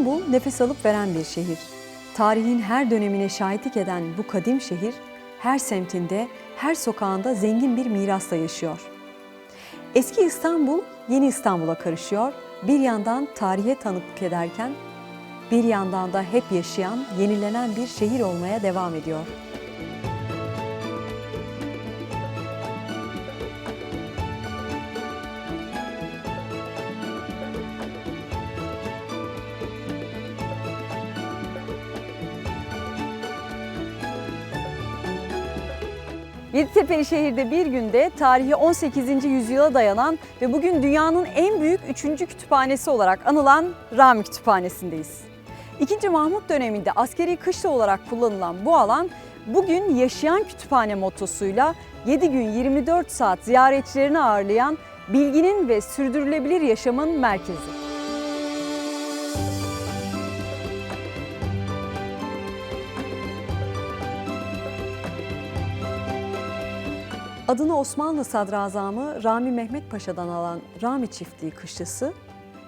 İstanbul nefes alıp veren bir şehir. Tarihin her dönemine şahitlik eden bu kadim şehir, her semtinde, her sokağında zengin bir mirasla yaşıyor. Eski İstanbul, yeni İstanbul'a karışıyor. Bir yandan tarihe tanıklık ederken, bir yandan da hep yaşayan, yenilenen bir şehir olmaya devam ediyor. Yeditepe'li şehirde bir günde tarihi 18. yüzyıla dayanan ve bugün dünyanın en büyük 3. kütüphanesi olarak anılan Rami Kütüphanesi'ndeyiz. 2. Mahmut döneminde askeri kışla olarak kullanılan bu alan bugün yaşayan kütüphane mottosuyla 7 gün 24 saat ziyaretçilerini ağırlayan bilginin ve sürdürülebilir yaşamın merkezi. Adını Osmanlı Sadrazamı Rami Mehmet Paşa'dan alan Rami Çiftliği Kışlası,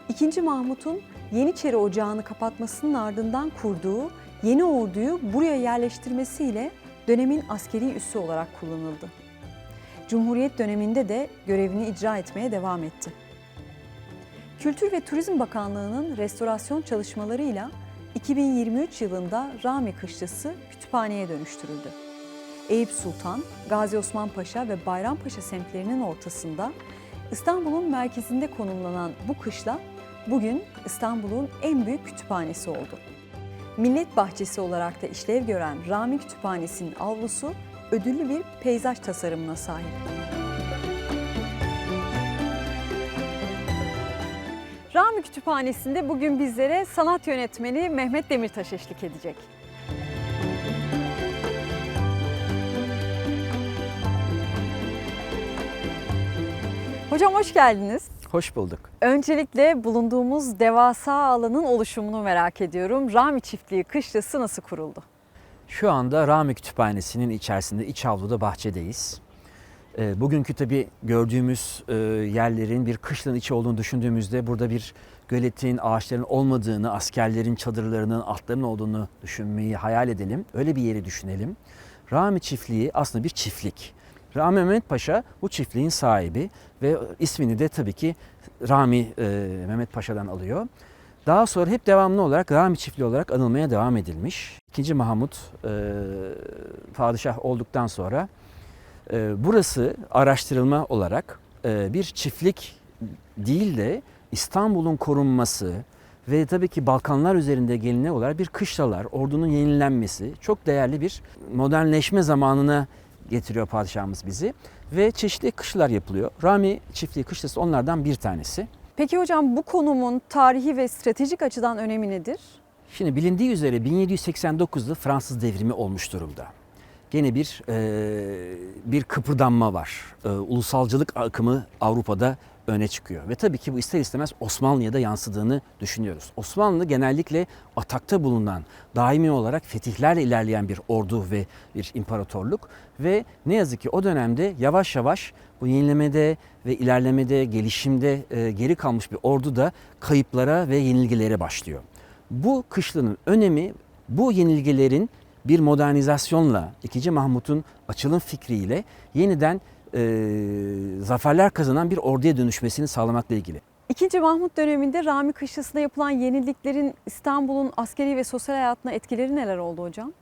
2. Mahmut'un Yeniçeri Ocağı'nı kapatmasının ardından kurduğu yeni orduyu buraya yerleştirmesiyle dönemin askeri üssü olarak kullanıldı. Cumhuriyet döneminde de görevini icra etmeye devam etti. Kültür ve Turizm Bakanlığı'nın restorasyon çalışmalarıyla 2023 yılında Rami Kışlası kütüphaneye dönüştürüldü. Eyüp Sultan, Gazi Osman Paşa ve Bayrampaşa semtlerinin ortasında İstanbul'un merkezinde konumlanan bu kışla bugün İstanbul'un en büyük kütüphanesi oldu. Millet bahçesi olarak da işlev gören Rami Kütüphanesi'nin avlusu ödüllü bir peyzaj tasarımına sahip. Rami Kütüphanesi'nde bugün bizlere sanat yönetmeni Mehmet Demirtaş eşlik edecek. Hocam hoş geldiniz. Hoş bulduk. Öncelikle bulunduğumuz devasa alanın oluşumunu merak ediyorum. Rami Çiftliği Kışlası nasıl kuruldu? Şu anda Rami Kütüphanesi'nin içerisinde iç avluda bahçedeyiz. E, bugünkü tabi gördüğümüz e, yerlerin bir kışlanın içi olduğunu düşündüğümüzde burada bir göletin, ağaçların olmadığını, askerlerin çadırlarının, atların olduğunu düşünmeyi hayal edelim. Öyle bir yeri düşünelim. Rami Çiftliği aslında bir çiftlik. Rami Mehmet Paşa bu çiftliğin sahibi ve ismini de tabii ki Rami e, Mehmet Paşa'dan alıyor. Daha sonra hep devamlı olarak Rami çiftliği olarak anılmaya devam edilmiş. İkinci Mahmut e, padişah olduktan sonra e, burası araştırılma olarak e, bir çiftlik değil de İstanbul'un korunması ve tabii ki Balkanlar üzerinde gelinen olarak bir kışlalar, ordunun yenilenmesi çok değerli bir modernleşme zamanına getiriyor padişahımız bizi ve çeşitli kışlar yapılıyor. Rami çiftliği kışlası onlardan bir tanesi. Peki hocam bu konumun tarihi ve stratejik açıdan önemi nedir? Şimdi bilindiği üzere 1789'da Fransız devrimi olmuş durumda. Gene bir e, bir kıpırdanma var. E, ulusalcılık akımı Avrupa'da öne çıkıyor. Ve tabii ki bu ister istemez Osmanlı'ya da yansıdığını düşünüyoruz. Osmanlı genellikle atakta bulunan, daimi olarak fetihlerle ilerleyen bir ordu ve bir imparatorluk. Ve ne yazık ki o dönemde yavaş yavaş bu yenilemede ve ilerlemede, gelişimde e, geri kalmış bir ordu da kayıplara ve yenilgilere başlıyor. Bu kışlanın önemi bu yenilgilerin bir modernizasyonla 2. Mahmut'un açılım fikriyle yeniden e, zaferler kazanan bir orduya dönüşmesini sağlamakla ilgili. İkinci Mahmut döneminde Rami Kışlası'nda yapılan yeniliklerin İstanbul'un askeri ve sosyal hayatına etkileri neler oldu hocam?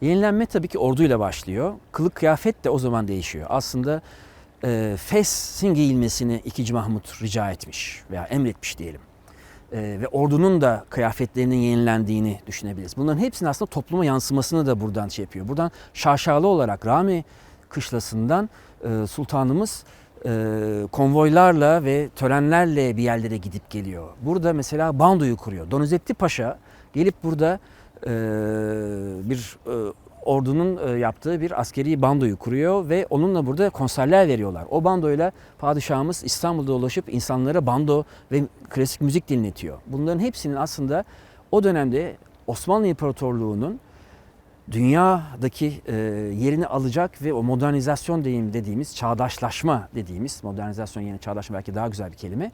Yenilenme tabii ki orduyla başlıyor. Kılık kıyafet de o zaman değişiyor. Aslında e, fesin giyilmesini 2. Mahmut rica etmiş veya emretmiş diyelim. E, ve ordunun da kıyafetlerinin yenilendiğini düşünebiliriz. Bunların hepsinin aslında topluma yansımasını da buradan şey yapıyor. Buradan şaşalı olarak Rami kışlasından e, sultanımız e, konvoylarla ve törenlerle bir yerlere gidip geliyor. Burada mesela bandoyu kuruyor. Donizetti Paşa gelip burada e, bir ordunun yaptığı bir askeri bandoyu kuruyor ve onunla burada konserler veriyorlar. O bandoyla padişahımız İstanbul'da dolaşıp insanlara bando ve klasik müzik dinletiyor. Bunların hepsinin aslında o dönemde Osmanlı İmparatorluğu'nun dünyadaki e, yerini alacak ve o modernizasyon deyim dediğimiz çağdaşlaşma dediğimiz modernizasyon yeni çağdaşma belki daha güzel bir kelime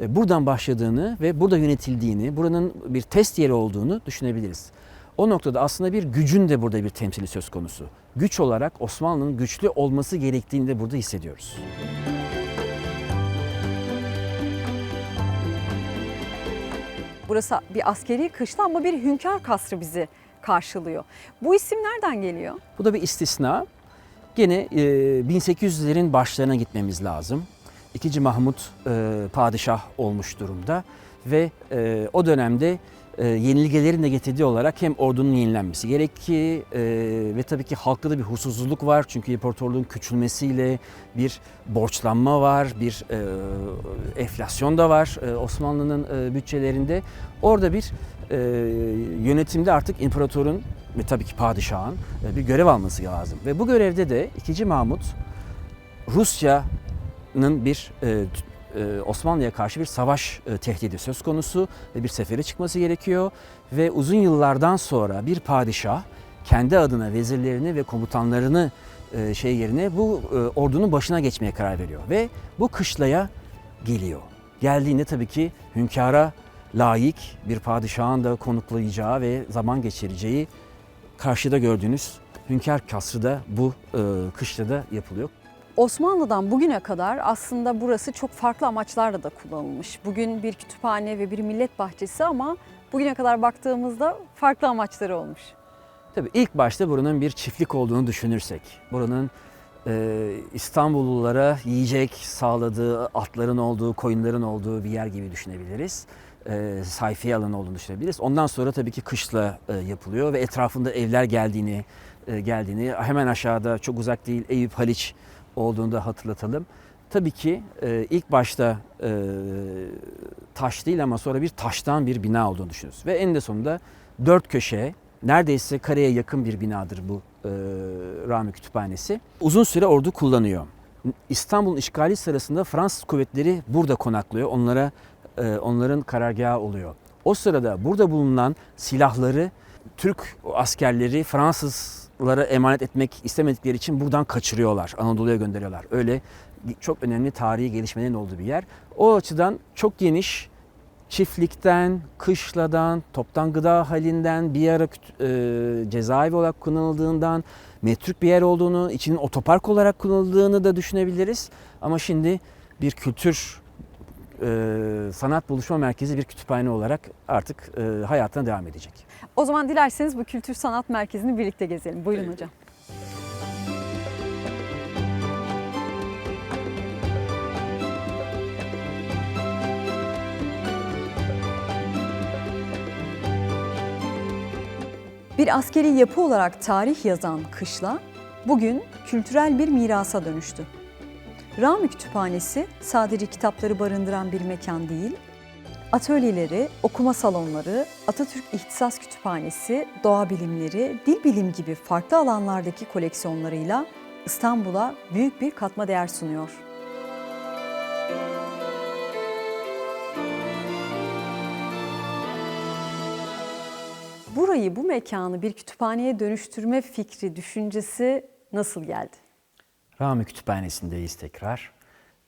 e, buradan başladığını ve burada yönetildiğini, buranın bir test yeri olduğunu düşünebiliriz. O noktada aslında bir gücün de burada bir temsili söz konusu. Güç olarak Osmanlı'nın güçlü olması gerektiğini de burada hissediyoruz. Burası bir askeri kışla ama bir hünkâr kasrı bizi karşılıyor. Bu isim nereden geliyor? Bu da bir istisna. Gene e, 1800'lerin başlarına gitmemiz lazım. İkinci Mahmut e, padişah olmuş durumda ve e, o dönemde e, yenilgelerin de getirdiği olarak hem ordunun yenilenmesi gerek ki e, ve tabii ki halkta da bir huzursuzluk var. Çünkü imparatorluğun küçülmesiyle bir borçlanma var, bir e, enflasyon da var e, Osmanlı'nın e, bütçelerinde. Orada bir e, yönetimde artık imparatorun ve tabii ki padişahın e, bir görev alması lazım. Ve bu görevde de 2. Mahmut Rusya'nın bir e, e, Osmanlı'ya karşı bir savaş e, tehdidi söz konusu ve bir sefere çıkması gerekiyor. Ve uzun yıllardan sonra bir padişah kendi adına vezirlerini ve komutanlarını e, şey yerine bu ordunun başına geçmeye karar veriyor. Ve bu kışlaya geliyor. Geldiğinde tabii ki hünkâra layık bir padişahın da konuklayacağı ve zaman geçireceği karşıda gördüğünüz Hünkâr Kasrı da bu e, kışlada yapılıyor. Osmanlı'dan bugüne kadar aslında burası çok farklı amaçlarla da kullanılmış. Bugün bir kütüphane ve bir millet bahçesi ama bugüne kadar baktığımızda farklı amaçları olmuş. Tabii ilk başta buranın bir çiftlik olduğunu düşünürsek, buranın e, İstanbullulara yiyecek sağladığı, atların olduğu, koyunların olduğu bir yer gibi düşünebiliriz. E, sayfiye alanı olduğunu düşünebiliriz. Ondan sonra tabii ki kışla e, yapılıyor ve etrafında evler geldiğini, e, geldiğini hemen aşağıda çok uzak değil Eyüp Haliç olduğunu da hatırlatalım. Tabii ki e, ilk başta e, taş değil ama sonra bir taştan bir bina olduğunu düşünüyoruz. Ve en de sonunda dört köşe neredeyse kareye yakın bir binadır bu e, Rami Kütüphanesi. Uzun süre ordu kullanıyor. İstanbul'un işgali sırasında Fransız kuvvetleri burada konaklıyor. Onlara e, onların karargahı oluyor. O sırada burada bulunan silahları Türk askerleri Fransızlara emanet etmek istemedikleri için buradan kaçırıyorlar. Anadolu'ya gönderiyorlar. Öyle çok önemli tarihi gelişmelerin olduğu bir yer. O açıdan çok geniş çiftlikten, kışladan, toptan gıda halinden, bir ara e, cezaevi olarak kullanıldığından, metruk bir yer olduğunu, içinin otopark olarak kullanıldığını da düşünebiliriz. Ama şimdi bir kültür e, sanat buluşma merkezi bir kütüphane olarak artık e, hayatına devam edecek. O zaman dilerseniz bu kültür sanat merkezini birlikte gezelim. Buyurun hocam. Bir askeri yapı olarak tarih yazan kışla bugün kültürel bir mirasa dönüştü. Rami Kütüphanesi sadece kitapları barındıran bir mekan değil, atölyeleri, okuma salonları, Atatürk İhtisas Kütüphanesi, doğa bilimleri, dil bilim gibi farklı alanlardaki koleksiyonlarıyla İstanbul'a büyük bir katma değer sunuyor. Burayı, bu mekanı bir kütüphaneye dönüştürme fikri, düşüncesi nasıl geldi? Rami Kütüphanesi'ndeyiz tekrar.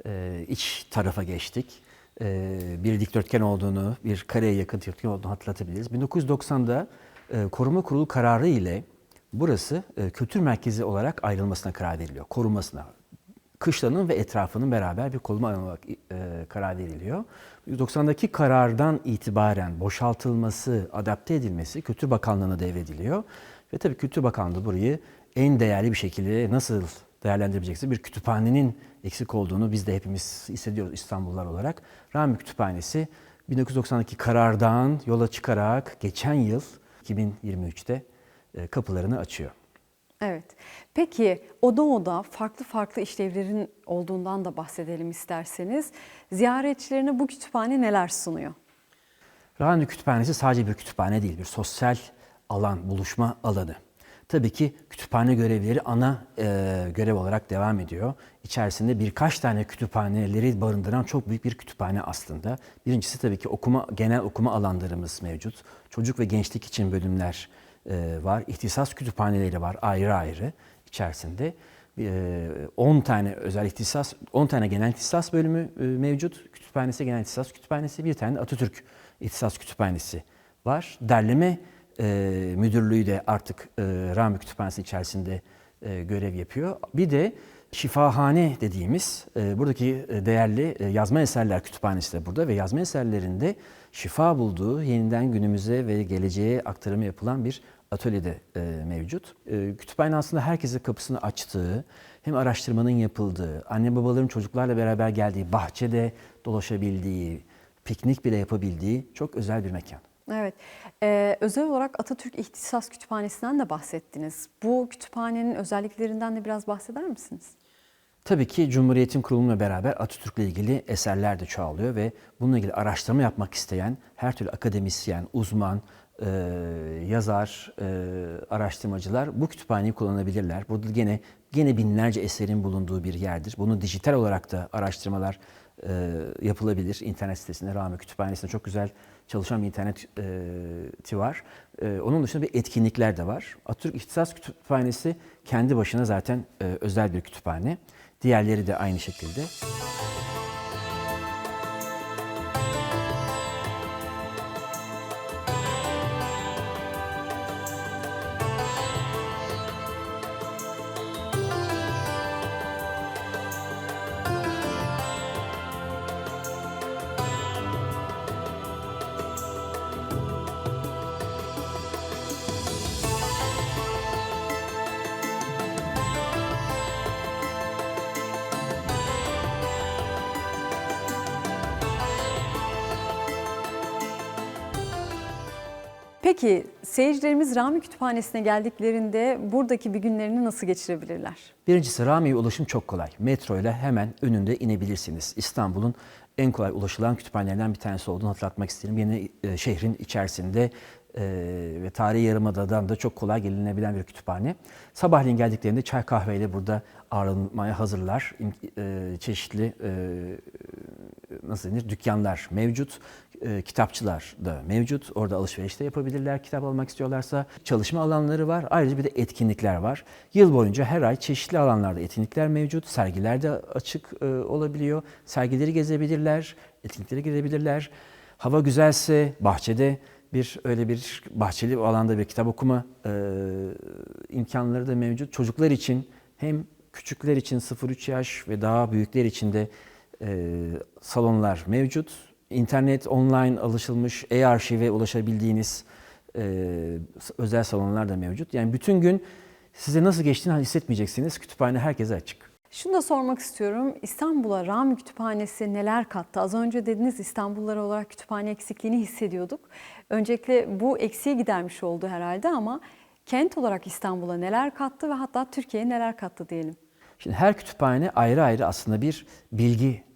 Ee, iç tarafa geçtik. Ee, bir dikdörtgen olduğunu, bir kareye yakın dikdörtgen olduğunu hatırlatabiliriz. 1990'da e, koruma kurulu kararı ile burası e, kültür merkezi olarak ayrılmasına karar veriliyor. Korunmasına. Kışlanın ve etrafının beraber bir koruma alanı olarak e, karar veriliyor. 90'daki karardan itibaren boşaltılması, adapte edilmesi Kültür Bakanlığı'na devrediliyor. Ve tabii Kültür Bakanlığı burayı en değerli bir şekilde nasıl değerlendirebilecekse bir kütüphanenin eksik olduğunu biz de hepimiz hissediyoruz İstanbullular olarak. Rami Kütüphanesi 1990'daki karardan yola çıkarak geçen yıl 2023'te e, kapılarını açıyor. Evet. Peki oda oda farklı farklı işlevlerin olduğundan da bahsedelim isterseniz. Ziyaretçilerine bu kütüphane neler sunuyor? Rami Kütüphanesi sadece bir kütüphane değil, bir sosyal alan, buluşma alanı. Tabii ki kütüphane görevleri ana e, görev olarak devam ediyor. İçerisinde birkaç tane kütüphaneleri barındıran çok büyük bir kütüphane aslında. Birincisi tabii ki okuma genel okuma alanlarımız mevcut. Çocuk ve gençlik için bölümler e, var. İhtisas kütüphaneleri var ayrı ayrı içerisinde. e, 10 tane özel ihtisas, 10 tane genel ihtisas bölümü e, mevcut. Kütüphanesi, genel ihtisas kütüphanesi, bir tane Atatürk İhtisas Kütüphanesi var. Derleme e, müdürlüğü de artık e, Rami Kütüphanesi içerisinde e, görev yapıyor. Bir de şifahane dediğimiz e, buradaki değerli e, yazma eserler kütüphanesi de burada ve yazma eserlerinde şifa bulduğu yeniden günümüze ve geleceğe aktarımı yapılan bir atölyede e, mevcut. E, kütüphane aslında herkese kapısını açtığı, hem araştırmanın yapıldığı, anne babaların çocuklarla beraber geldiği, bahçede dolaşabildiği, piknik bile yapabildiği çok özel bir mekan. Evet. Ee, özel olarak Atatürk İhtisas Kütüphanesi'nden de bahsettiniz. Bu kütüphanenin özelliklerinden de biraz bahseder misiniz? Tabii ki Cumhuriyet'in kurulumuyla beraber Atatürk'le ilgili eserler de çoğalıyor ve bununla ilgili araştırma yapmak isteyen her türlü akademisyen, uzman, e, yazar, e, araştırmacılar bu kütüphaneyi kullanabilirler. Burada gene gene binlerce eserin bulunduğu bir yerdir. Bunu dijital olarak da araştırmalar e, yapılabilir. İnternet sitesinde Rami Kütüphanesi'nde çok güzel çalışan bir interneti var. E, onun dışında bir etkinlikler de var. Atatürk İhtisas Kütüphanesi kendi başına zaten e, özel bir kütüphane. Diğerleri de aynı şekilde. Peki seyircilerimiz Rami Kütüphanesi'ne geldiklerinde buradaki bir günlerini nasıl geçirebilirler? Birincisi Rami'ye ulaşım çok kolay. Metro ile hemen önünde inebilirsiniz. İstanbul'un en kolay ulaşılan kütüphanelerinden bir tanesi olduğunu hatırlatmak isterim. Yeni e, şehrin içerisinde e, ve tarihi yarımadadan da çok kolay gelinebilen bir kütüphane. Sabahleyin geldiklerinde çay kahveyle burada ağırlanmaya hazırlar. E, çeşitli e, nasıl denir dükkanlar mevcut. E, kitapçılar da mevcut. Orada alışveriş de yapabilirler kitap almak istiyorlarsa. Çalışma alanları var. Ayrıca bir de etkinlikler var. Yıl boyunca her ay çeşitli alanlarda etkinlikler mevcut. Sergiler de açık e, olabiliyor. Sergileri gezebilirler, etkinliklere girebilirler. Hava güzelse bahçede bir öyle bir bahçeli alanda bir kitap okuma e, imkanları da mevcut. Çocuklar için hem küçükler için 0-3 yaş ve daha büyükler için de e, salonlar mevcut. İnternet, online alışılmış e-arşive ulaşabildiğiniz e, özel salonlar da mevcut. Yani bütün gün size nasıl geçtiğini hissetmeyeceksiniz. Kütüphane herkese açık. Şunu da sormak istiyorum. İstanbul'a Rami Kütüphanesi neler kattı? Az önce dediniz İstanbullular olarak kütüphane eksikliğini hissediyorduk. Öncelikle bu eksiği gidermiş oldu herhalde ama kent olarak İstanbul'a neler kattı ve hatta Türkiye'ye neler kattı diyelim. Şimdi her kütüphane ayrı ayrı aslında bir bilginin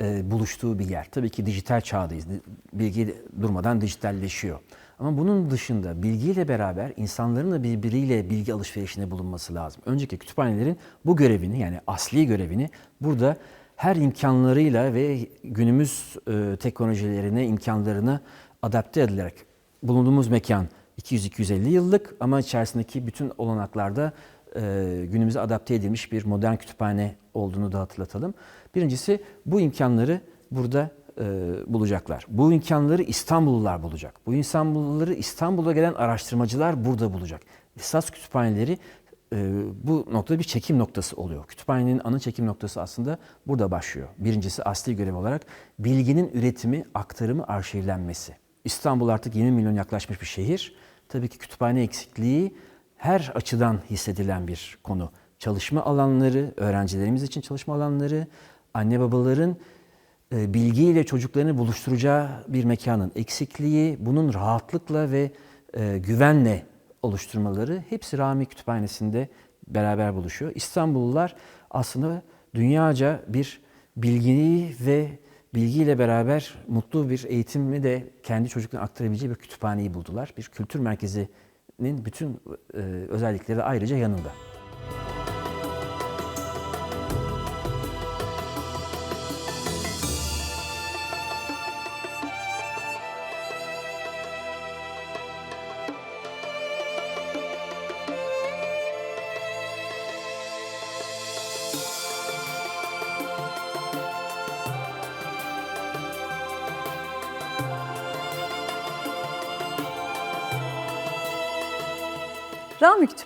e, buluştuğu bir yer. Tabii ki dijital çağdayız. Bilgi durmadan dijitalleşiyor. Ama bunun dışında bilgiyle beraber insanların da birbiriyle bilgi alışverişinde bulunması lazım. Önceki kütüphanelerin bu görevini yani asli görevini burada her imkanlarıyla ve günümüz e, teknolojilerine, imkanlarına adapte edilerek bulunduğumuz mekan 200-250 yıllık ama içerisindeki bütün olanaklarda e, günümüze adapte edilmiş bir modern kütüphane olduğunu da hatırlatalım. Birincisi bu imkanları burada e, bulacaklar. Bu imkanları İstanbullular bulacak. Bu İstanbulluları İstanbul'a gelen araştırmacılar burada bulacak. Lisans kütüphaneleri e, bu noktada bir çekim noktası oluyor. Kütüphanenin ana çekim noktası aslında burada başlıyor. Birincisi asli görev olarak bilginin üretimi, aktarımı, arşivlenmesi. İstanbul artık 20 milyon yaklaşmış bir şehir. Tabii ki kütüphane eksikliği her açıdan hissedilen bir konu. Çalışma alanları, öğrencilerimiz için çalışma alanları, anne babaların e, bilgiyle çocuklarını buluşturacağı bir mekanın eksikliği, bunun rahatlıkla ve e, güvenle oluşturmaları hepsi Rami Kütüphanesi'nde beraber buluşuyor. İstanbullular aslında dünyaca bir bilgiyi ve bilgiyle beraber mutlu bir eğitimi de kendi çocuklarına aktarabileceği bir kütüphaneyi buldular. Bir kültür merkezinin bütün e, özellikleri de ayrıca yanında.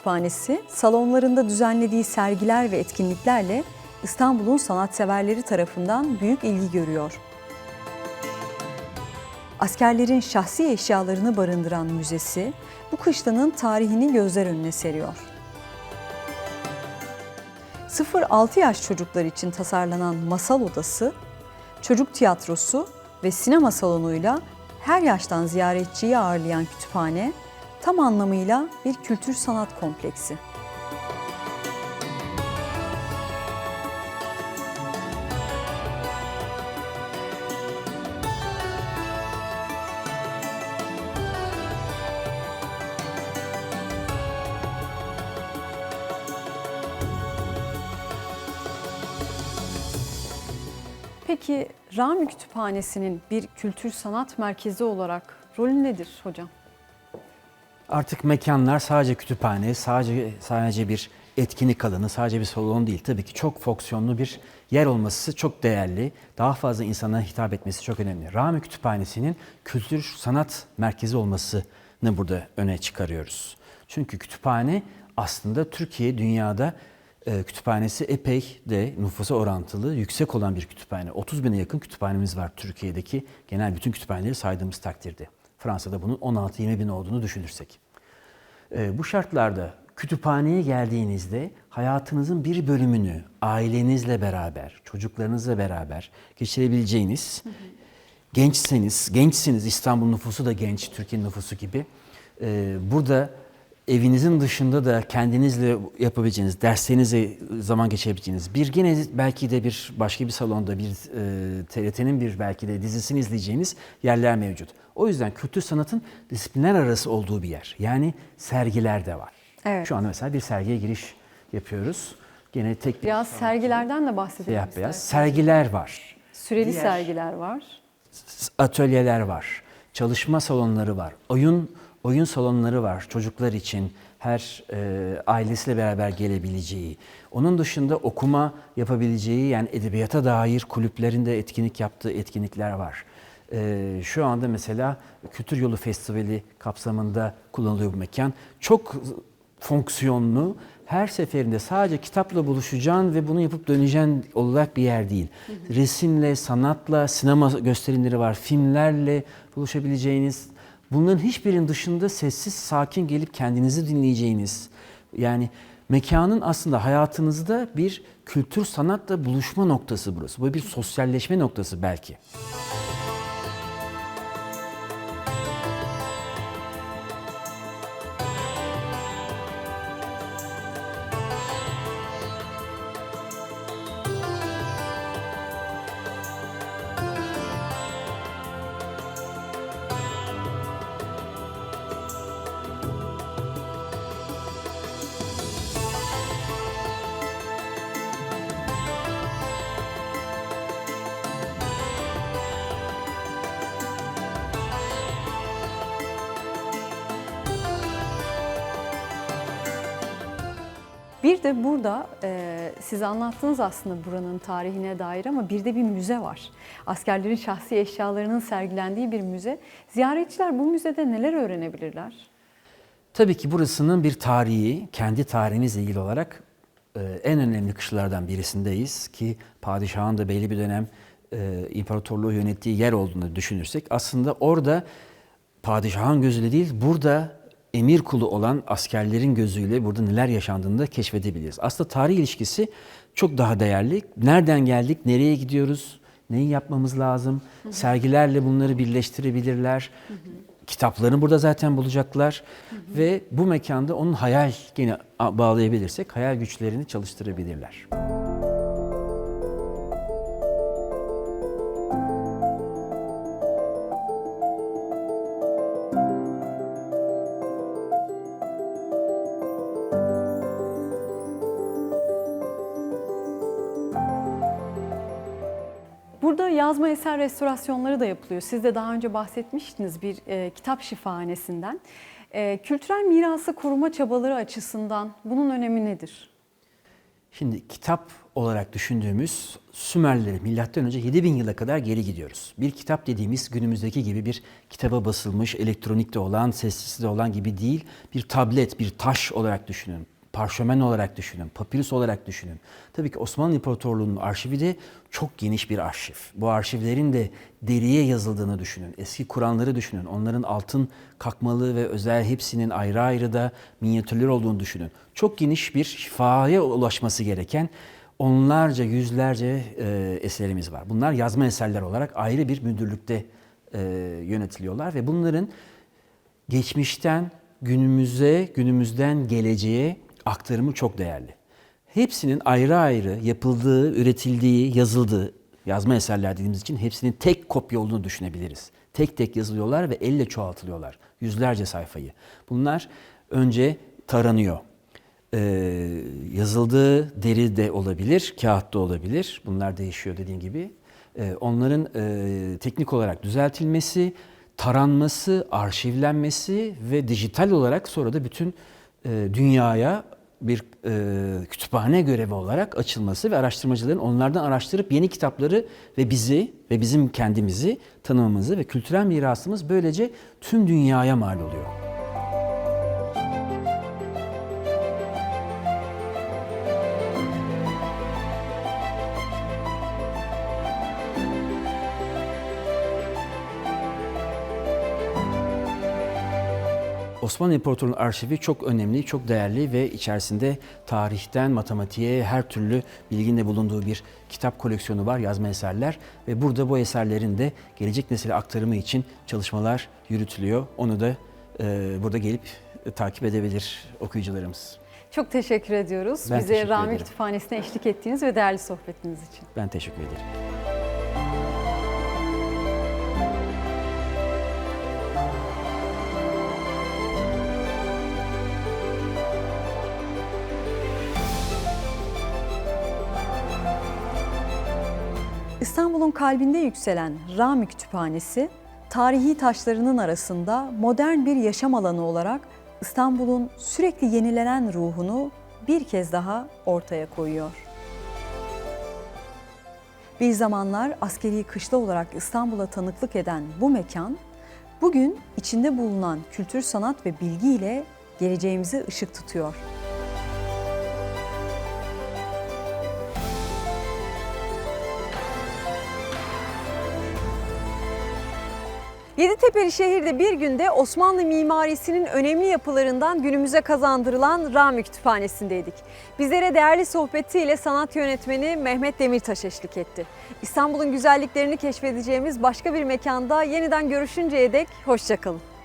Kütüphanesi, salonlarında düzenlediği sergiler ve etkinliklerle İstanbul'un sanatseverleri tarafından büyük ilgi görüyor. Askerlerin şahsi eşyalarını barındıran müzesi, bu kışlanın tarihini gözler önüne seriyor. 0-6 yaş çocuklar için tasarlanan masal odası, çocuk tiyatrosu ve sinema salonuyla her yaştan ziyaretçiyi ağırlayan kütüphane, tam anlamıyla bir kültür sanat kompleksi. Peki Rami Kütüphanesi'nin bir kültür sanat merkezi olarak rolü nedir hocam? Artık mekanlar sadece kütüphane, sadece sadece bir etkinlik alanı, sadece bir salon değil. Tabii ki çok fonksiyonlu bir yer olması çok değerli. Daha fazla insana hitap etmesi çok önemli. Rami Kütüphanesi'nin kültür sanat merkezi olmasını burada öne çıkarıyoruz. Çünkü kütüphane aslında Türkiye dünyada e, kütüphanesi epey de nüfusa orantılı, yüksek olan bir kütüphane. 30 bine yakın kütüphanemiz var Türkiye'deki genel bütün kütüphaneleri saydığımız takdirde. Fransa'da bunun 16-20 bin olduğunu düşünürsek. E, bu şartlarda kütüphaneye geldiğinizde hayatınızın bir bölümünü ailenizle beraber, çocuklarınızla beraber geçirebileceğiniz, gençseniz, gençsiniz İstanbul nüfusu da genç, Türkiye nüfusu gibi. e, burada evinizin dışında da kendinizle yapabileceğiniz, derslerinize zaman geçirebileceğiniz, bir gene belki de bir başka bir salonda bir e, TRT'nin bir belki de dizisini izleyeceğiniz yerler mevcut. O yüzden kültür sanatın disiplinler arası olduğu bir yer. Yani sergiler de var. Evet. Şu anda mesela bir sergiye giriş yapıyoruz. Gene tek bir Biraz sergilerden de bahsedelim beyaz isterseniz. sergiler var. Süreli Diğer- sergiler var. atölyeler var, çalışma salonları var, oyun oyun salonları var çocuklar için her e, ailesiyle beraber gelebileceği. Onun dışında okuma yapabileceği yani edebiyata dair kulüplerinde etkinlik yaptığı etkinlikler var. E, şu anda mesela Kültür Yolu Festivali kapsamında kullanılıyor bu mekan. Çok fonksiyonlu, her seferinde sadece kitapla buluşacağın ve bunu yapıp döneceğin olarak bir yer değil. Resimle, sanatla, sinema gösterimleri var, filmlerle buluşabileceğiniz, bunların hiçbirinin dışında sessiz, sakin gelip kendinizi dinleyeceğiniz, yani mekanın aslında hayatınızda bir kültür sanatla buluşma noktası burası. Bu bir sosyalleşme noktası belki. Bir de burada e, siz anlattınız aslında buranın tarihine dair ama bir de bir müze var. Askerlerin şahsi eşyalarının sergilendiği bir müze. Ziyaretçiler bu müzede neler öğrenebilirler? Tabii ki burasının bir tarihi, kendi tarihimizle ilgili olarak e, en önemli kışlardan birisindeyiz ki padişahın da belli bir dönem e, imparatorluğu yönettiği yer olduğunu düşünürsek aslında orada padişahın gözüyle değil burada emir kulu olan askerlerin gözüyle burada neler yaşandığını da keşfedebiliriz. Aslında tarih ilişkisi çok daha değerli. Nereden geldik, nereye gidiyoruz, neyi yapmamız lazım, sergilerle bunları birleştirebilirler. Kitaplarını burada zaten bulacaklar ve bu mekanda onun hayal gene bağlayabilirsek hayal güçlerini çalıştırabilirler. Burada yazma eser restorasyonları da yapılıyor. Siz de daha önce bahsetmiştiniz bir e, kitap şifahanesinden. E, kültürel mirası koruma çabaları açısından bunun önemi nedir? Şimdi kitap olarak düşündüğümüz Sümerlere milattan önce 7000 yıla kadar geri gidiyoruz. Bir kitap dediğimiz günümüzdeki gibi bir kitaba basılmış, elektronikte olan, sessiz de olan gibi değil. Bir tablet, bir taş olarak düşünün. Parşömen olarak düşünün, papirüs olarak düşünün. Tabii ki Osmanlı İmparatorluğu'nun arşivi de çok geniş bir arşiv. Bu arşivlerin de deriye yazıldığını düşünün. Eski Kur'anları düşünün. Onların altın kakmalı ve özel hepsinin ayrı ayrı da minyatürler olduğunu düşünün. Çok geniş bir şifaya ulaşması gereken onlarca, yüzlerce e, eserimiz var. Bunlar yazma eserler olarak ayrı bir müdürlükte e, yönetiliyorlar ve bunların geçmişten günümüze, günümüzden geleceğe aktarımı çok değerli. Hepsinin ayrı ayrı yapıldığı, üretildiği, yazıldığı yazma eserler dediğimiz için hepsinin tek kopya olduğunu düşünebiliriz. Tek tek yazılıyorlar ve elle çoğaltılıyorlar. Yüzlerce sayfayı. Bunlar önce taranıyor. Ee, yazıldığı deri de olabilir, kağıt da olabilir. Bunlar değişiyor dediğim gibi. Ee, onların e, teknik olarak düzeltilmesi, taranması, arşivlenmesi ve dijital olarak sonra da bütün e, dünyaya bir e, kütüphane görevi olarak açılması ve araştırmacıların onlardan araştırıp yeni kitapları ve bizi ve bizim kendimizi tanımamızı ve kültürel mirasımız böylece tüm dünyaya mal oluyor. Osmanlı İmparatorluğu'nun arşivi çok önemli, çok değerli ve içerisinde tarihten matematiğe her türlü bilginin de bulunduğu bir kitap koleksiyonu var, yazma eserler ve burada bu eserlerin de gelecek nesile aktarımı için çalışmalar yürütülüyor. Onu da e, burada gelip e, takip edebilir okuyucularımız. Çok teşekkür ediyoruz. Ben Bize teşekkür Rami ederim. Kütüphanesi'ne eşlik ettiğiniz ve değerli sohbetiniz için. Ben teşekkür ederim. İstanbul'un kalbinde yükselen Rami Kütüphanesi, tarihi taşlarının arasında modern bir yaşam alanı olarak İstanbul'un sürekli yenilenen ruhunu bir kez daha ortaya koyuyor. Bir zamanlar askeri kışla olarak İstanbul'a tanıklık eden bu mekan, bugün içinde bulunan kültür, sanat ve bilgiyle geleceğimize ışık tutuyor. Yeditepe'li şehirde bir günde Osmanlı mimarisinin önemli yapılarından günümüze kazandırılan Rami Kütüphanesi'ndeydik. Bizlere değerli sohbetiyle sanat yönetmeni Mehmet Demirtaş eşlik etti. İstanbul'un güzelliklerini keşfedeceğimiz başka bir mekanda yeniden görüşünceye dek hoşçakalın.